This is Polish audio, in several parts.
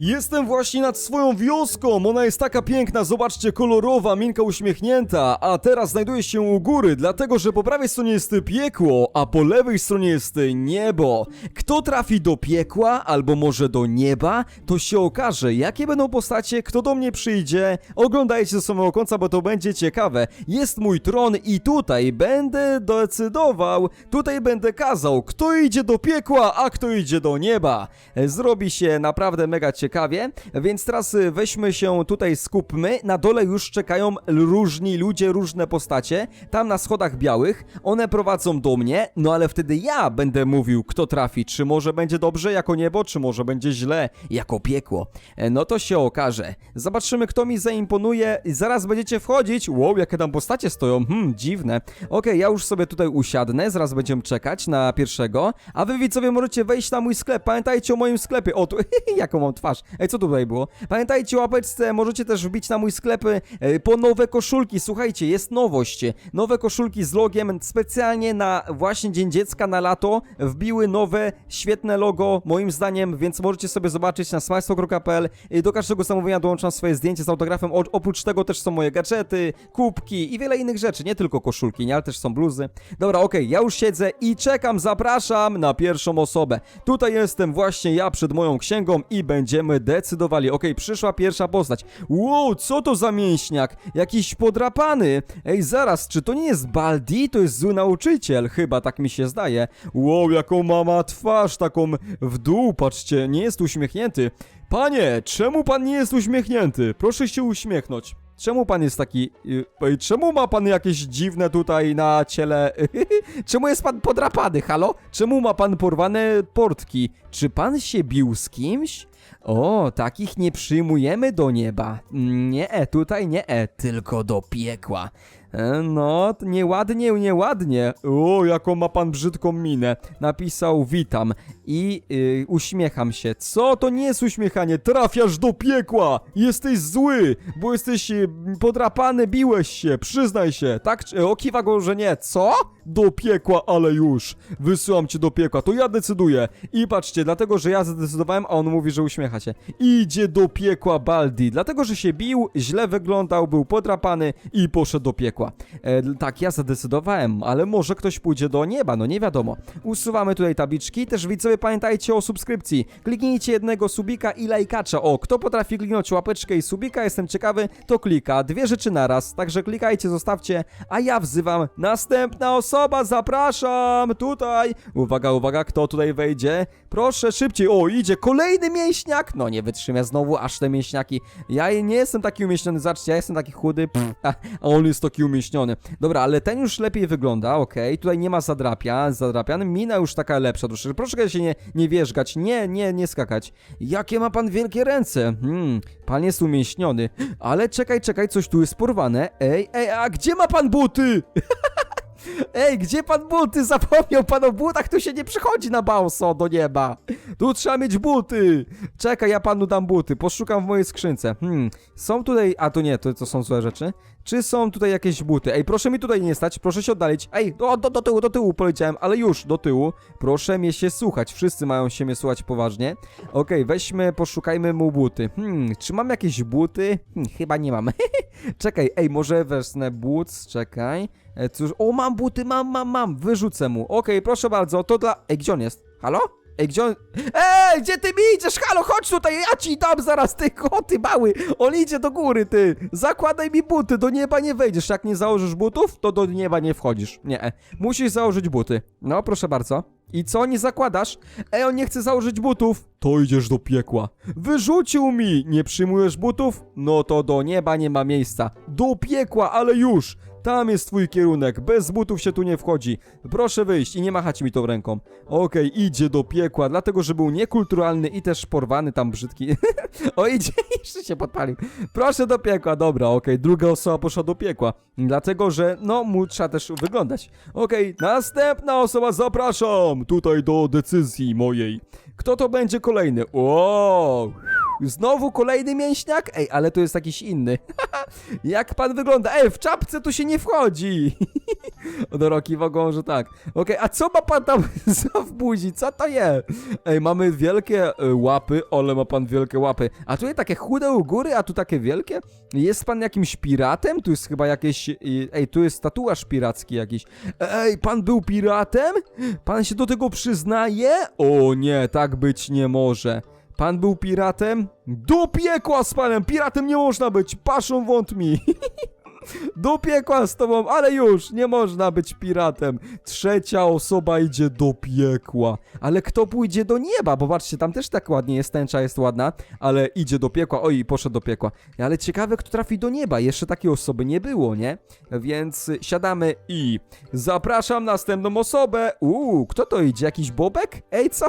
Jestem właśnie nad swoją wioską, ona jest taka piękna, zobaczcie, kolorowa, minka uśmiechnięta, a teraz znajduję się u góry, dlatego że po prawej stronie jest piekło, a po lewej stronie jest niebo. Kto trafi do piekła, albo może do nieba, to się okaże, jakie będą postacie, kto do mnie przyjdzie. Oglądajcie do samego końca, bo to będzie ciekawe. Jest mój tron i tutaj będę decydował, tutaj będę kazał, kto idzie do piekła, a kto idzie do nieba. Zrobi się naprawdę mega ciekawie, więc teraz y, weźmy się tutaj, skupmy. Na dole już czekają różni ludzie, różne postacie. Tam na schodach białych, one prowadzą do mnie, no ale wtedy ja będę mówił, kto trafi. Czy może będzie dobrze jako niebo, czy może będzie źle jako piekło. E, No to się okaże. Zobaczymy, kto mi zaimponuje. Zaraz będziecie wchodzić. Wow, jakie tam postacie stoją. Hmm, dziwne. Okej, ja już sobie tutaj usiadnę. Zaraz będziemy czekać na pierwszego. A wy widzowie możecie wejść na mój sklep. Pamiętajcie o moim sklepie. O, tu, jaką mam twarz. Ej, co tutaj było? Pamiętajcie łapeczce. Możecie też wbić na mój sklep e, po nowe koszulki. Słuchajcie, jest nowość. Nowe koszulki z logiem specjalnie na właśnie Dzień Dziecka na lato. Wbiły nowe, świetne logo, moim zdaniem, więc możecie sobie zobaczyć na smajsto.pl. Y, Do każdego zamówienia dołączam swoje zdjęcie z autografem. O, oprócz tego też są moje gadżety, kubki i wiele innych rzeczy. Nie tylko koszulki, nie, ale też są bluzy. Dobra, okej, ja już siedzę i czekam, zapraszam na pierwszą osobę. Tutaj jestem właśnie ja przed moją księgą i będziemy decydowali. Okej, przyszła pierwsza postać. Wow, co to za mięśniak? Jakiś podrapany. Ej, zaraz, czy to nie jest Baldi? To jest zły nauczyciel, chyba tak mi się zdaje. Wow, jaką mama twarz, taką w dół, patrzcie, nie jest uśmiechnięty. Panie, czemu pan nie jest uśmiechnięty? Proszę się uśmiechnąć. Czemu pan jest taki. y, Ej, czemu ma pan jakieś dziwne tutaj na ciele. czemu jest pan podrapany, halo? Czemu ma pan porwane portki? Czy pan się bił z kimś? O, takich nie przyjmujemy do nieba. Nie, tutaj nie, tylko do piekła. E, No, nieładnie, nieładnie. O, jaką ma pan brzydką minę. Napisał witam i y, uśmiecham się. Co? To nie jest uśmiechanie. Trafiasz do piekła. Jesteś zły, bo jesteś y, podrapany, biłeś się. Przyznaj się. Tak? czy- O, kiwa go, że nie. Co? Do piekła, ale już. Wysyłam cię do piekła. To ja decyduję. I patrzcie, dlatego, że ja zadecydowałem, a on mówi, że uśmiecha się. Idzie do piekła Baldi. Dlatego, że się bił, źle wyglądał, był podrapany i poszedł do piekła. E, tak, ja zadecydowałem, ale może ktoś pójdzie do nieba, no nie wiadomo. Usuwamy tutaj tabliczki, też widzowie pamiętajcie o subskrypcji. Kliknijcie jednego subika i lajkacza. O, kto potrafi kliknąć łapeczkę i subika, jestem ciekawy, to klika. Dwie rzeczy naraz, także klikajcie, zostawcie, a ja wzywam następna osoba, zapraszam, tutaj. Uwaga, uwaga, kto tutaj wejdzie? Proszę, szybciej, o, idzie kolejny mięśniak. No nie wytrzymia znowu aż te mięśniaki. Ja nie jestem taki umięśniony, zobaczcie, ja jestem taki chudy, pff, a on jest taki umieśniony. Dobra, ale ten już lepiej wygląda, okej. Tutaj nie ma zadrapia, zadrapian. Mina już taka lepsza troszeczkę. Proszę się nie, nie wierzgać, nie, nie, nie skakać. Jakie ma pan wielkie ręce? Hmm, pan jest umieśniony. Ale czekaj, czekaj, coś tu jest porwane. Ej, ej, a gdzie ma pan buty? Ej, gdzie pan buty? Zapomniał pan o butach, tu się nie przychodzi na bałso do nieba. Tu trzeba mieć buty. Czekaj, ja panu dam buty. Poszukam w mojej skrzynce. Hmm, są tutaj... A, to nie, to, to są złe rzeczy. Czy są tutaj jakieś buty? Ej, proszę mi tutaj nie stać, proszę się oddalić. Ej, do, do, do tyłu, do tyłu poleciałem, ale już, do tyłu. Proszę mnie się słuchać, wszyscy mają się mnie słuchać poważnie. Okej, weźmy, poszukajmy mu buty. Hmm, czy mam jakieś buty? Hmm, chyba nie mam. czekaj, ej, może wezmę but, czekaj. E, cóż, o, mam buty, mam, mam, mam, wyrzucę mu. Okej, proszę bardzo, to dla... Ej, gdzie on jest? Halo? Ej, gdzie on... Ej, gdzie ty mi idziesz? Halo, chodź tutaj, ja ci dam zaraz, ty koty mały. On idzie do góry, ty. Zakładaj mi buty, do nieba nie wejdziesz. Jak nie założysz butów, to do nieba nie wchodzisz. Nie, musisz założyć buty. No, proszę bardzo. I co, nie zakładasz? Ej, on nie chce założyć butów. To idziesz do piekła. Wyrzucił mi! Nie przyjmujesz butów? No to do nieba nie ma miejsca. Do piekła, ale już! Tam jest twój kierunek, bez butów się tu nie wchodzi. Proszę wyjść i nie machać mi tą ręką. Okej, idzie do piekła, dlatego że był niekulturalny i też porwany tam brzydki. o, idzie, jeszcze się podpalił. Proszę do piekła, dobra, okej, druga osoba poszła do piekła. Dlatego, że no, mu trzeba też wyglądać. Okej, następna osoba, zapraszam tutaj do decyzji mojej. Kto to będzie kolejny? O! Znowu kolejny mięśniak? Ej, ale to jest jakiś inny. Jak pan wygląda? Ej, w czapce tu się nie wchodzi. Do Roki mogą, że tak. Okej, a co ma pan tam za w buzi? Co to jest? Ej, mamy wielkie y, łapy, ale ma pan wielkie łapy. A tu jest takie chude u góry, a tu takie wielkie? Jest pan jakimś piratem? Tu jest chyba jakieś... Ej, tu jest tatuaż piracki jakiś. Ej, pan był piratem? Pan się do tego przyznaje? O nie, tak być nie może. Pan był piratem? Do piekła z panem! Piratem nie można być! Paszą wątmi! Do piekła z tobą, ale już, nie można być piratem. Trzecia osoba idzie do piekła. Ale kto pójdzie do nieba? Bo patrzcie, tam też tak ładnie jest, tęcza jest ładna, ale idzie do piekła. Oj, poszedł do piekła. Ale ciekawe, kto trafi do nieba. Jeszcze takiej osoby nie było, nie? Więc siadamy i zapraszam następną osobę. Uuu, kto to idzie? Jakiś bobek? Ej, co?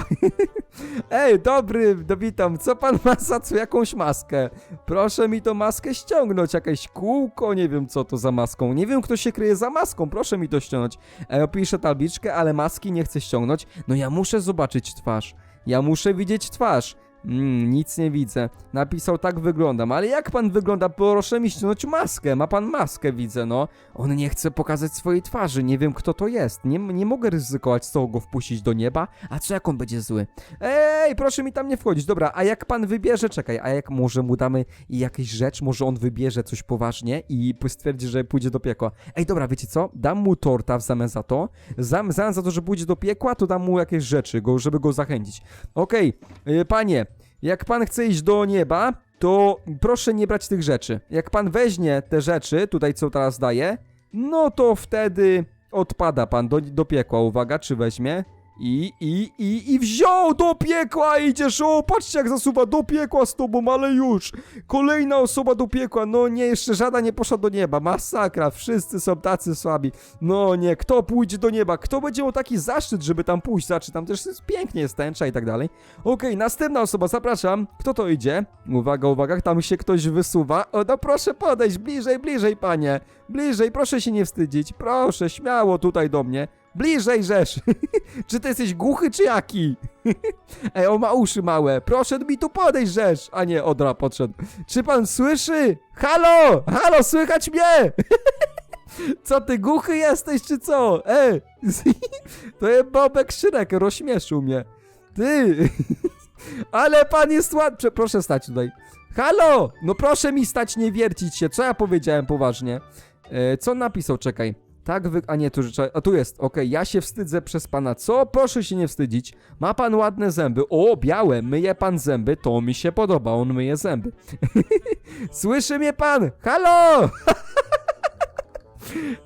Ej, dobry, do witam. Co pan ma za co? Jakąś maskę? Proszę mi tą maskę ściągnąć. Jakieś kółko, nie wiem co to za maską. Nie wiem, kto się kryje za maską. Proszę mi to ściągnąć. E, opiszę tabliczkę, ale maski nie chcę ściągnąć. No ja muszę zobaczyć twarz. Ja muszę widzieć twarz. Mm, nic nie widzę. Napisał, tak wyglądam. Ale jak pan wygląda? Proszę mi ściągnąć maskę. Ma pan maskę, widzę, no. On nie chce pokazać swojej twarzy. Nie wiem, kto to jest. Nie, nie mogę ryzykować z go wpuścić do nieba. A co jak on będzie zły? Ej, proszę mi tam nie wchodzić. Dobra, a jak pan wybierze, czekaj, a jak może mu damy jakąś rzecz, może on wybierze coś poważnie i stwierdzi, że pójdzie do piekła. Ej, dobra, wiecie co? Dam mu torta w zamian za to. Zam, w zamian za to, że pójdzie do piekła, to dam mu jakieś rzeczy, go, żeby go zachęcić. Okej, y, panie, jak pan chce iść do nieba, to proszę nie brać tych rzeczy. Jak pan weźmie te rzeczy, tutaj co teraz daję, no to wtedy odpada pan do, do piekła. Uwaga, czy weźmie? I, i, i, i wziął do piekła, idziesz, o, patrzcie jak zasuwa, do piekła z tobą, ale już, kolejna osoba do piekła, no nie, jeszcze żadna nie poszła do nieba, masakra, wszyscy są tacy słabi, no nie, kto pójdzie do nieba, kto będzie miał taki zaszczyt, żeby tam pójść, znaczy tam też jest pięknie, jest tęcza i tak dalej, okej, następna osoba, zapraszam, kto to idzie, uwaga, uwaga, tam się ktoś wysuwa, o, no proszę podejść, bliżej, bliżej, panie, bliżej, proszę się nie wstydzić, proszę, śmiało tutaj do mnie, Bliżej rzesz! czy ty jesteś głuchy, czy jaki? Ej, on ma uszy małe. Proszę mi tu podejść, rzesz! A nie, Odra podszedł. Czy pan słyszy? Halo! Halo, słychać mnie! co ty, głuchy jesteś, czy co? Ej! to jest Bobek Szyrek, rozśmieszył mnie. Ty! Ale pan jest ładny. Proszę stać tutaj. Halo! No proszę mi stać, nie wiercić się. Co ja powiedziałem poważnie? E, co napisał? Czekaj. Tak wy... A nie, tu rzeczy... A tu jest. Okej, ja się wstydzę przez pana. Co? Proszę się nie wstydzić. Ma pan ładne zęby. O, białe. Myje pan zęby. To mi się podoba. On myje zęby. Słyszy mnie pan? Halo!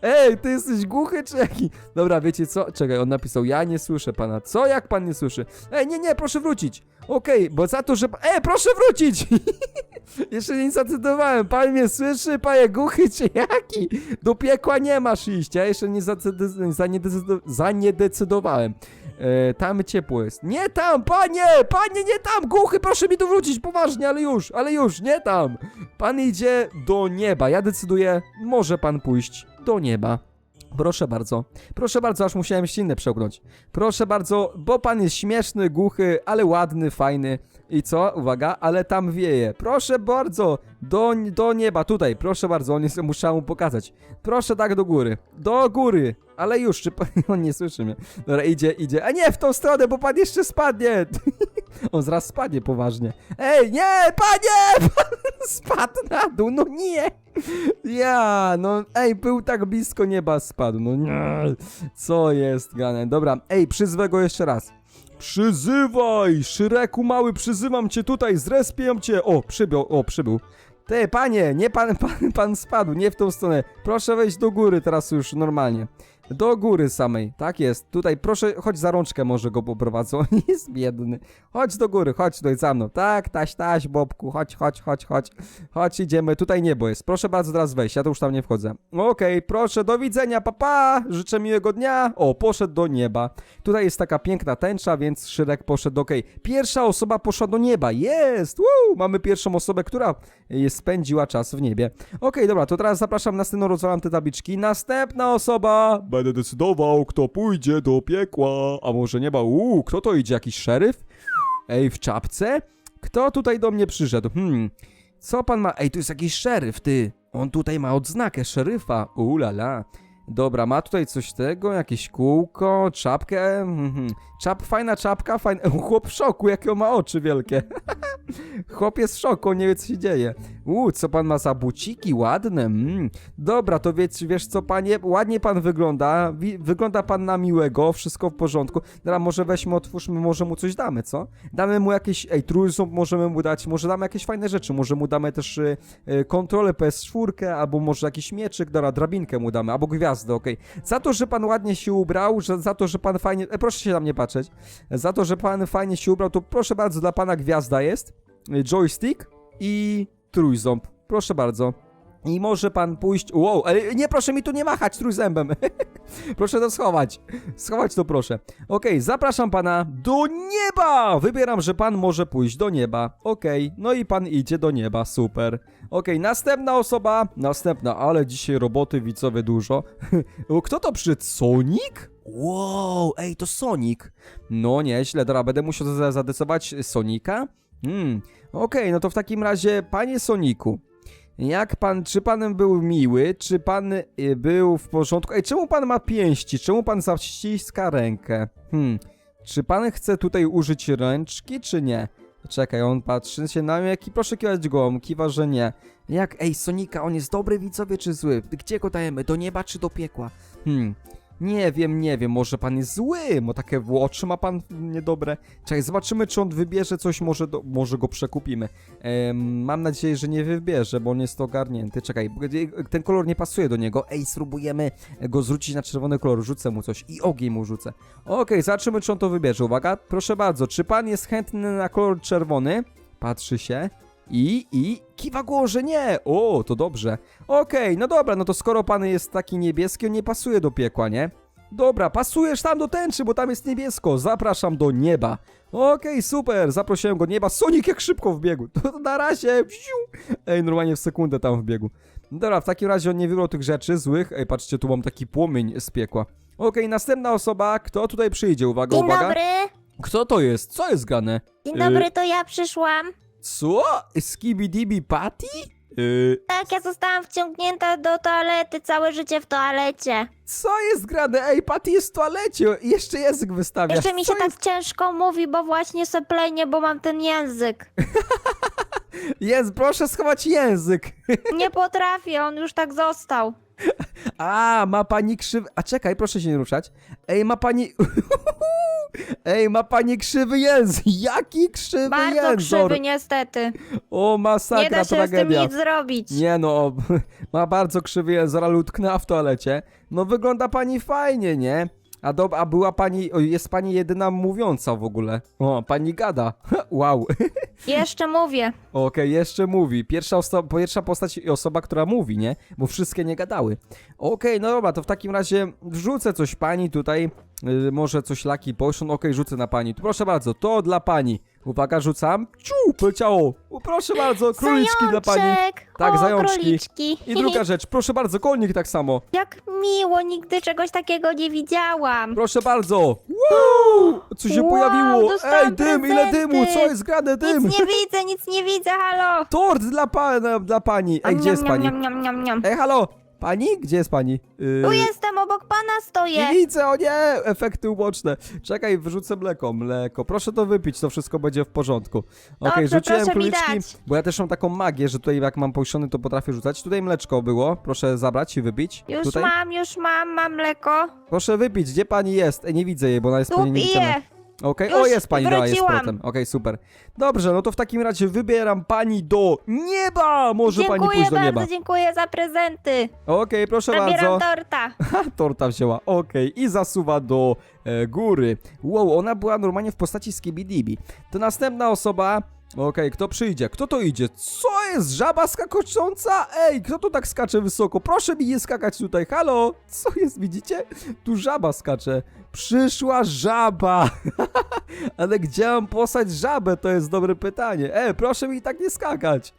Ej, ty jesteś głuchy czy jaki? Dobra, wiecie co? Czekaj, on napisał, ja nie słyszę pana. Co? Jak pan nie słyszy? Ej, nie, nie, proszę wrócić. Okej, bo za to, że... Ej, proszę wrócić! Jeszcze nie zadecydowałem. Pan mnie słyszy, panie głuchy czy jaki? Do piekła nie masz iść. Ja jeszcze nie zaniedecydowałem. E, tam ciepło jest. Nie tam, panie! Panie, nie tam! Głuchy, proszę mi tu wrócić, poważnie, ale już, ale już, nie tam! Pan idzie do nieba. Ja decyduję, może pan pójść do nieba. Proszę bardzo. Proszę bardzo, aż musiałem ślinę przełknąć. Proszę bardzo, bo pan jest śmieszny, głuchy, ale ładny, fajny. I co? Uwaga, ale tam wieje. Proszę bardzo, do, do nieba, tutaj, proszę bardzo, on jest, muszę mu pokazać. Proszę tak do góry, do góry. Ale już, czy pan, on nie słyszy mnie. Dobra, idzie, idzie. A nie, w tą stronę, bo pan jeszcze spadnie. On zaraz spadnie poważnie. Ej, nie, panie! Pan spadł na dół, no nie! Ja, no, ej, był tak blisko nieba, spadł, no nie. Co jest, gane? Dobra, ej, przyzwę go jeszcze raz. Przyzywaj! Szyreku mały, przyzywam cię tutaj, zrespię cię! O, przybył, o, przybył. Ty, panie, nie pan, pan, pan spadł, nie w tą stronę. Proszę wejść do góry teraz już normalnie. Do góry samej, tak jest. Tutaj proszę, chodź za rączkę może go poprowadzą, on jest biedny. Chodź do góry, chodź tutaj za mną. Tak, taś, taś, Bobku, chodź, chodź, chodź, chodź. Chodź, idziemy, tutaj niebo jest. Proszę bardzo teraz wejść, ja to już tam nie wchodzę. Okej, proszę, do widzenia, papa, pa. życzę miłego dnia. O, poszedł do nieba. Tutaj jest taka piękna tęcza, więc Szyrek poszedł, okej. Pierwsza osoba poszła do nieba, jest, Woo! mamy pierwszą osobę, która spędziła czas w niebie. Okej, dobra, to teraz zapraszam następną, rozwalam te tabliczki. Następna osoba, będę decydował, kto pójdzie do piekła, a może nieba, uuu, kto to idzie, jakiś szeryf? Ej, w czapce? Kto tutaj do mnie przyszedł? Hmm, co pan ma? Ej, tu jest jakiś szeryf, ty. On tutaj ma odznakę szeryfa. Ulala. Dobra, ma tutaj coś tego, jakieś kółko, czapkę. Mhm. Czap, fajna czapka, fajna. Chłop w szoku, jakie on ma oczy wielkie. Chłop jest w szoku, on nie wie co się dzieje. Uuu, co pan ma za buciki ładne. Mm. Dobra, to wiesz, wiesz co, panie, ładnie pan wygląda. Wi wygląda pan na miłego, wszystko w porządku. Dobra, może weźmy, otwórzmy, może mu coś damy, co? Damy mu jakieś, ej, trójząb możemy mu dać, może damy jakieś fajne rzeczy, może mu damy też y, y, kontrolę PS4, albo może jakiś mieczyk, dobra, drabinkę mu damy, albo gwiazdę, okej. Za to, że pan ładnie się ubrał, że, za to, że pan fajnie, e, proszę się na mnie patrzeć, za to, że pan fajnie się ubrał, to proszę bardzo, dla pana gwiazda jest, y, joystick i trójząb, proszę bardzo. I może pan pójść. Wow, ale nie proszę mi tu nie machać trójzębem. proszę to schować. Schować to proszę. Okej, zapraszam pana do nieba! Wybieram, że pan może pójść do nieba. Okej, no i pan idzie do nieba, super. Okej, następna osoba. Następna, ale dzisiaj roboty widzowie dużo. Kto to przyszedł? Sonic? Wow, ej, to Sonic. No nieźle, dobra, będę musiał za- zadecydować Sonika. Hmm, okej, no to w takim razie, panie Soniku. Jak pan, czy pan był miły, czy pan y, był w porządku? Ej, czemu pan ma pięści? Czemu pan zaściska rękę? Hmm, czy pan chce tutaj użyć ręczki, czy nie? Czekaj, on patrzy się na mnie, jaki proszę kiwać głową, kiwa, że nie. Jak, ej, Sonika, on jest dobry widzowie, czy zły? Gdzie go dajemy, do nieba, czy do piekła? Hmm, nie wiem, nie wiem, może pan jest zły, bo takie oczy ma pan niedobre. Czekaj, zobaczymy, czy on wybierze coś, może, do, może go przekupimy. Em, mam nadzieję, że nie wybierze, bo on jest ogarnięty. Czekaj, ten kolor nie pasuje do niego. Ej, spróbujemy go zwrócić na czerwony kolor. Rzucę mu coś i ogień mu rzucę. Okej, zobaczymy, czy on to wybierze. Uwaga, proszę bardzo. Czy pan jest chętny na kolor czerwony? Patrzy się. I, i kiwa głową, że nie. O, to dobrze. Okej, no dobra, no to skoro pan jest taki niebieski, on nie pasuje do piekła, nie? Dobra, pasujesz tam do tęczy, bo tam jest niebiesko. Zapraszam do nieba. Okej, super, zaprosiłem go do nieba. Sonic jak szybko wbiegł. To na razie. Wziu. Ej, normalnie w sekundę tam wbiegł. Dobra, w takim razie on nie wybrał tych rzeczy złych. Ej, patrzcie, tu mam taki płomień z piekła. Okej, następna osoba. Kto tutaj przyjdzie? Uwaga, Dzień uwaga. dobry. Kto to jest? Co jest grane? Dzień Y- dobry, to ja przyszłam. Co? Skibidibi Patty? Yy, Tak, ja zostałam wciągnięta do toalety, całe życie w toalecie. co jest grane? Ej, Patty jest w toalecie. Jeszcze język wystawiasz. Jeszcze mi Co się tak ciężko mówi, bo właśnie seplejnie, bo mam ten język. Jest, proszę schować język. Nie potrafię, on już tak został. A, ma pani krzywy... A czekaj, proszę się nie ruszać. Ej, ma pani... Ej, ma pani krzywy język. Jaki krzywy Bardzo język? krzywy niestety. O, Nie masakra, da się z tym tragedia. nic zrobić. Nie no, ma bardzo krzywy język, ale utknęła w toalecie. No wygląda pani fajnie, nie? A, do, a była pani, o, jest pani jedyna mówiąca w ogóle. O, pani gada. Wow. Jeszcze mówię. Okej, jeszcze mówi. Pierwsza, oso- pierwsza postać i osoba, która mówi, nie? Bo wszystkie nie gadały. Okej, no dobra, to w takim razie wrzucę coś pani tutaj. Yy, może coś Lucky Potion. Okej, rzucę na pani. Tu proszę bardzo, to dla pani. Uwaga, rzucam. Ciu, poleciało. Proszę bardzo, króliczki dla pani. Zajączek. Tak, o, zajączki. króliczki. I druga rzecz, proszę bardzo, konik tak samo. Jak miło, nigdy czegoś takiego nie widziałam. Proszę bardzo. Wow! Co się Wow, pojawiło? dostałam Ej, dym, ile dymu, prezenty. co jest grane, dym? Nic nie widzę, nic nie widzę, halo. Tort dla, pana, dla pani. Ej, gdzie jest pani? niam, niam, niam, niam. Ej, halo! Pani? Gdzie jest pani? Yy, Tu jestem, obok pana stoję. Nie widzę, o nie! Efekty uboczne. Czekaj, wrzucę mleko, mleko. Proszę to wypić, to wszystko będzie w porządku. Okej, Dobrze, rzuciłem proszę mi króliczki, dać. bo ja też mam taką magię, że tutaj jak mam połyszony, to potrafię rzucać. Tutaj mleczko było, proszę zabrać i wypić. Już tutaj. mam, już mam, mam mleko. Proszę wypić, gdzie pani jest? Ej, nie widzę jej, bo ona jest Tu pani niewidzialna. Okej, o jest pani, dała jest wróciłam. powrotem. Okej, super. Dobrze, no to w takim razie wybieram pani do nieba! Może pani dziękuję pójść do nieba. bardzo, dziękuję za prezenty. Okej, proszę Zabieram bardzo. torta. Ha, torta wzięła, okej, i zasuwa do e, góry. Wow, ona była normalnie w postaci Skibidibi. To następna osoba. Okej, kto przyjdzie? Kto to idzie? Co jest? Żaba skakocząca? Ej, kto tu tak skacze wysoko? Proszę mi nie skakać tutaj, halo! Co jest, widzicie? Tu żaba skacze. Przyszła żaba! Ale gdzie mam posłać żabę? To jest dobre pytanie. E, proszę mi tak nie skakać.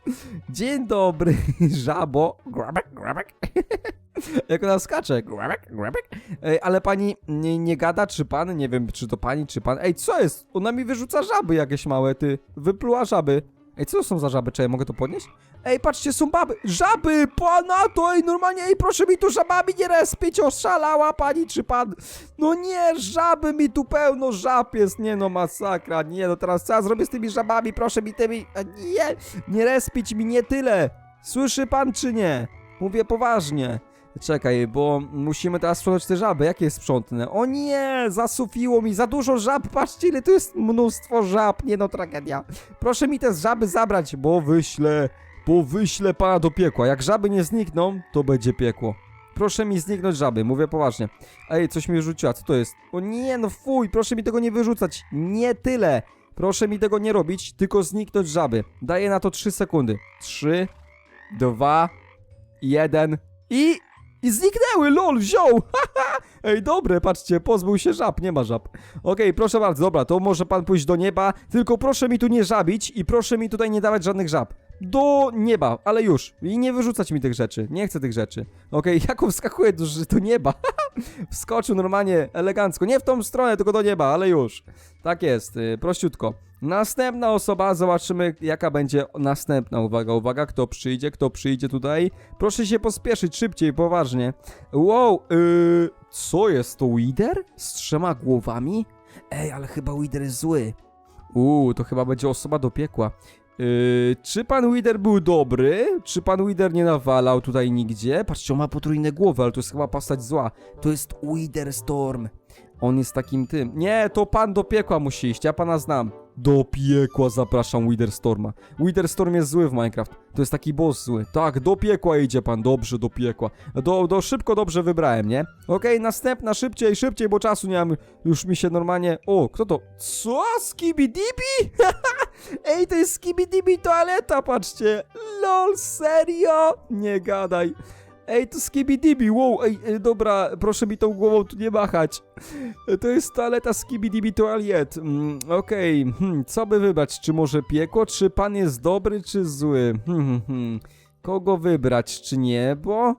Dzień dobry, żabo. Grabek, grabek. Jak ona skacze. Grabek, grabek. Ej, ale pani nie, nie gada, czy pan? Nie wiem, czy to pani, czy pan. Ej, co jest? Ona mi wyrzuca żaby jakieś małe, ty. Wypluła żaby. Ej, co to są za żaby? Czy ja mogę to podnieść? Ej, patrzcie, są baby! Żaby! Pana to! Ej, normalnie, ej, proszę mi tu żabami nie respić! Oszalała pani czy pan? No nie, żaby mi tu pełno żab jest! Nie no, masakra, nie no, teraz co ja zrobię z tymi żabami? Proszę mi tymi... Nie, nie respić mi, nie tyle! Słyszy pan czy nie? Mówię poważnie. Czekaj, bo musimy teraz sprzątać te żaby. Jakie sprzątne? O nie, zasufiło mi za dużo żab. Patrzcie, ile tu jest mnóstwo żab. Nie no, tragedia. Proszę mi te żaby zabrać, bo wyślę, bo wyślę pana do piekła. Jak żaby nie znikną, to będzie piekło. Proszę mi zniknąć żaby, mówię poważnie. Ej, coś mi wyrzuciła, co to jest? O nie, no fuj, proszę mi tego nie wyrzucać. Nie tyle. Proszę mi tego nie robić, tylko zniknąć żaby. Daję na to 3 sekundy. 3, 2, 1 i... I zniknęły, lol, wziął! Ej, dobre, patrzcie, pozbył się żab, nie ma żab. Okej, proszę bardzo, dobra, to może pan pójść do nieba, tylko proszę mi tu nie żabić i proszę mi tutaj nie dawać żadnych żab. Do nieba, ale już. I nie wyrzucać mi tych rzeczy, nie chcę tych rzeczy. Okej, jak on wskakuje do, do nieba? Wskoczył normalnie, elegancko, nie w tą stronę, tylko do nieba, ale już. Tak jest, y, prościutko. Następna osoba, zobaczymy jaka będzie następna. Uwaga, uwaga, kto przyjdzie, kto przyjdzie tutaj. Proszę się pospieszyć, szybciej, poważnie. Wow, yy, co jest to Wider? Z trzema głowami? Ej, ale chyba Wider jest zły. Uuu, to chyba będzie osoba do piekła. Yy, czy pan Wider był dobry? Czy pan Wider nie nawalał tutaj nigdzie? Patrzcie, on ma potrójne głowy, ale to jest chyba postać zła. To jest Wider Storm. On jest takim tym. Nie, to pan do piekła musi iść, ja pana znam. Do piekła zapraszam Witherstorma. Witherstorm jest zły w Minecraft. To jest taki boss zły. Tak, do piekła idzie pan, dobrze, do piekła. Do, do szybko dobrze wybrałem, nie? Okej, następna, szybciej, szybciej, bo czasu nie mam. Już mi się normalnie... O, kto to? Co? Skibidibi? Ej, to jest Skibidibi toaleta, patrzcie. Lol, serio? Nie gadaj. Ej, to Skibidibi, wow, ej, ej, dobra, proszę mi tą głową tu nie machać. To jest toaleta Skibidibi Toilet. Mm, Okej, hmm, co by wybrać? Czy może piekło? Czy pan jest dobry, czy zły? Hmm, hmm, hmm. Kogo wybrać? Czy niebo?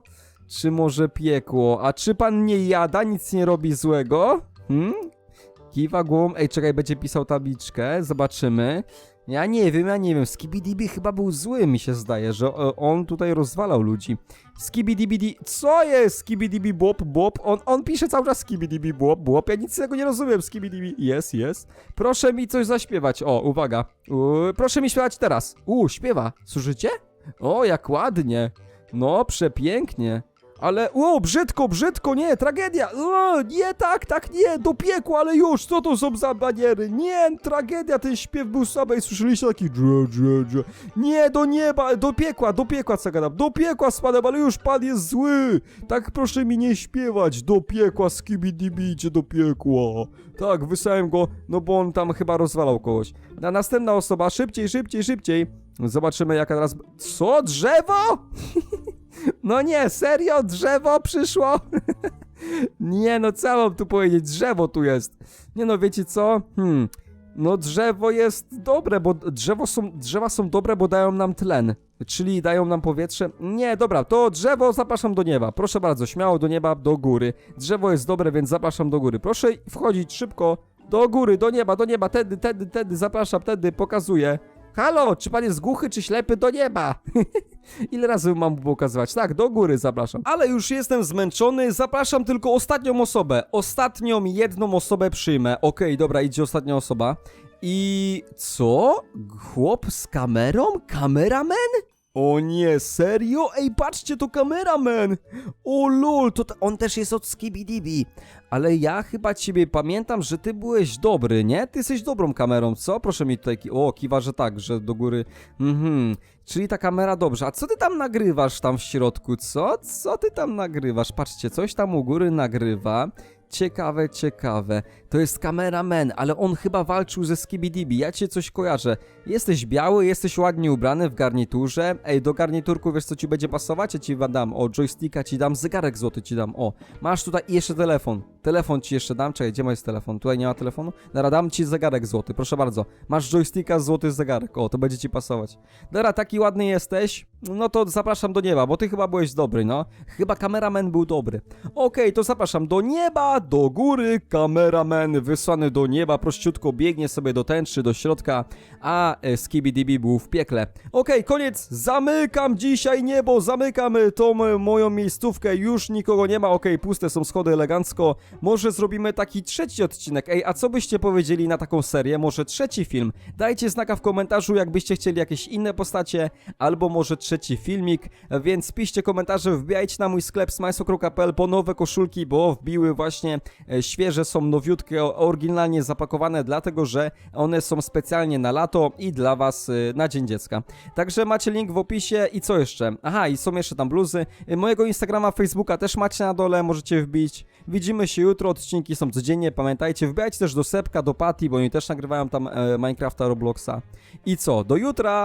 Czy może piekło? A czy pan nie jada, nic nie robi złego? Hmm? Kiwa głową. Ej, czekaj, będzie pisał tabliczkę. Zobaczymy. Ja nie wiem, ja nie wiem. Skibidibi chyba był zły, mi się zdaje, że e, on tutaj rozwalał ludzi. Skibidibidi. Co jest? Skibidibi bop bop. On, on pisze cały czas skibidibi bop bop. Ja nic z tego nie rozumiem. Skibidibi. Jest, jest. Proszę mi coś zaśpiewać. O, uwaga. Proszę mi śpiewać teraz. U, śpiewa. Słyszycie? O, jak ładnie. No, przepięknie. Ale, o, brzydko, brzydko, nie, tragedia, o, nie, tak, tak, nie, do piekła, ale już, co to są za baniery, nie, tragedia, ten śpiew był słaby i słyszeliście taki dże, dże, dże. nie, do nieba, do piekła, do piekła, co gadam, do piekła spadam, ale już pan jest zły, tak proszę mi nie śpiewać, do piekła, skibidibijcie do piekła, tak, wysłałem go, no bo on tam chyba rozwalał kogoś, na następna osoba, szybciej, szybciej, szybciej, zobaczymy jaka teraz, co, drzewo? No nie, serio? Drzewo przyszło? nie no, mam tu powiedzieć? Drzewo tu jest. Nie no, wiecie co? Hmm. No drzewo jest dobre, bo drzewo są, drzewa są dobre, bo dają nam tlen. Czyli dają nam powietrze. Nie, dobra, to drzewo zapraszam do nieba. Proszę bardzo, śmiało do nieba, do góry. Drzewo jest dobre, więc zapraszam do góry. Proszę wchodzić szybko do góry, do nieba, do nieba. Tedy, tedy, tedy, zapraszam, tedy, pokazuję. Halo, czy pan jest głuchy, czy ślepy? Do nieba! Ile razy mam pokazywać? Tak, do góry zapraszam. Ale już jestem zmęczony, zapraszam tylko ostatnią osobę. Ostatnią jedną osobę przyjmę. Okej, dobra, idzie ostatnia osoba. I co? Chłop z kamerą? Kameraman? O nie, serio? Ej, patrzcie, to kameraman! O lol, to on też jest od Skibidibi. Ale ja chyba ciebie pamiętam, że ty byłeś dobry, nie? Ty jesteś dobrą kamerą, co? Proszę mi tutaj... ki- O, kiwa, że tak, że do góry... Mhm. Czyli ta kamera dobrze. A co ty tam nagrywasz tam w środku, co? Co ty tam nagrywasz? Patrzcie, coś tam u góry nagrywa. Ciekawe, ciekawe. To jest kameraman, ale on chyba walczył ze Skibidibi. Ja cię coś kojarzę. Jesteś biały, jesteś ładnie ubrany w garniturze. Ej, do garniturku wiesz co ci będzie pasować? Ja ci dam. O, joysticka ci dam, zegarek złoty ci dam. O, masz tutaj jeszcze telefon. Telefon ci jeszcze dam. Czekaj, gdzie jest telefon? Tutaj nie ma telefonu? Dobra, dam ci zegarek złoty, proszę bardzo. Masz joysticka, złoty zegarek. O, to będzie ci pasować. Dobra, taki ładny jesteś. No to zapraszam do nieba, bo ty chyba byłeś dobry, no. Chyba kameraman był dobry. Okej, to zapraszam do nieba, do góry, kameraman. Enderman wysłany do nieba prościutko biegnie sobie do tęczy, do środka, a e, Skibidi był w piekle. Okej, koniec, zamykam dzisiaj niebo, zamykam e, tą e, moją miejscówkę, już nikogo nie ma, okej, puste są schody elegancko, może zrobimy taki trzeci odcinek, ej, a co byście powiedzieli na taką serię, może trzeci film? Dajcie znaka w komentarzu, jakbyście chcieli jakieś inne postacie, albo może trzeci filmik, więc piszcie komentarze, wbijajcie na mój sklep smajsokro.pl po nowe koszulki, bo wbiły właśnie e, świeże, są nowiutkie, oryginalnie zapakowane, dlatego że one są specjalnie na lato i dla was e, na Dzień Dziecka. Także macie link w opisie i co jeszcze? Aha, i są jeszcze tam bluzy. E, Mojego Instagrama, Facebooka też macie na dole, możecie wbić. Widzimy się jutro, odcinki są codziennie, pamiętajcie, wbijajcie też do Sepka, do Patty, bo oni też nagrywają tam e, Minecrafta, Robloxa. I co? Do jutra!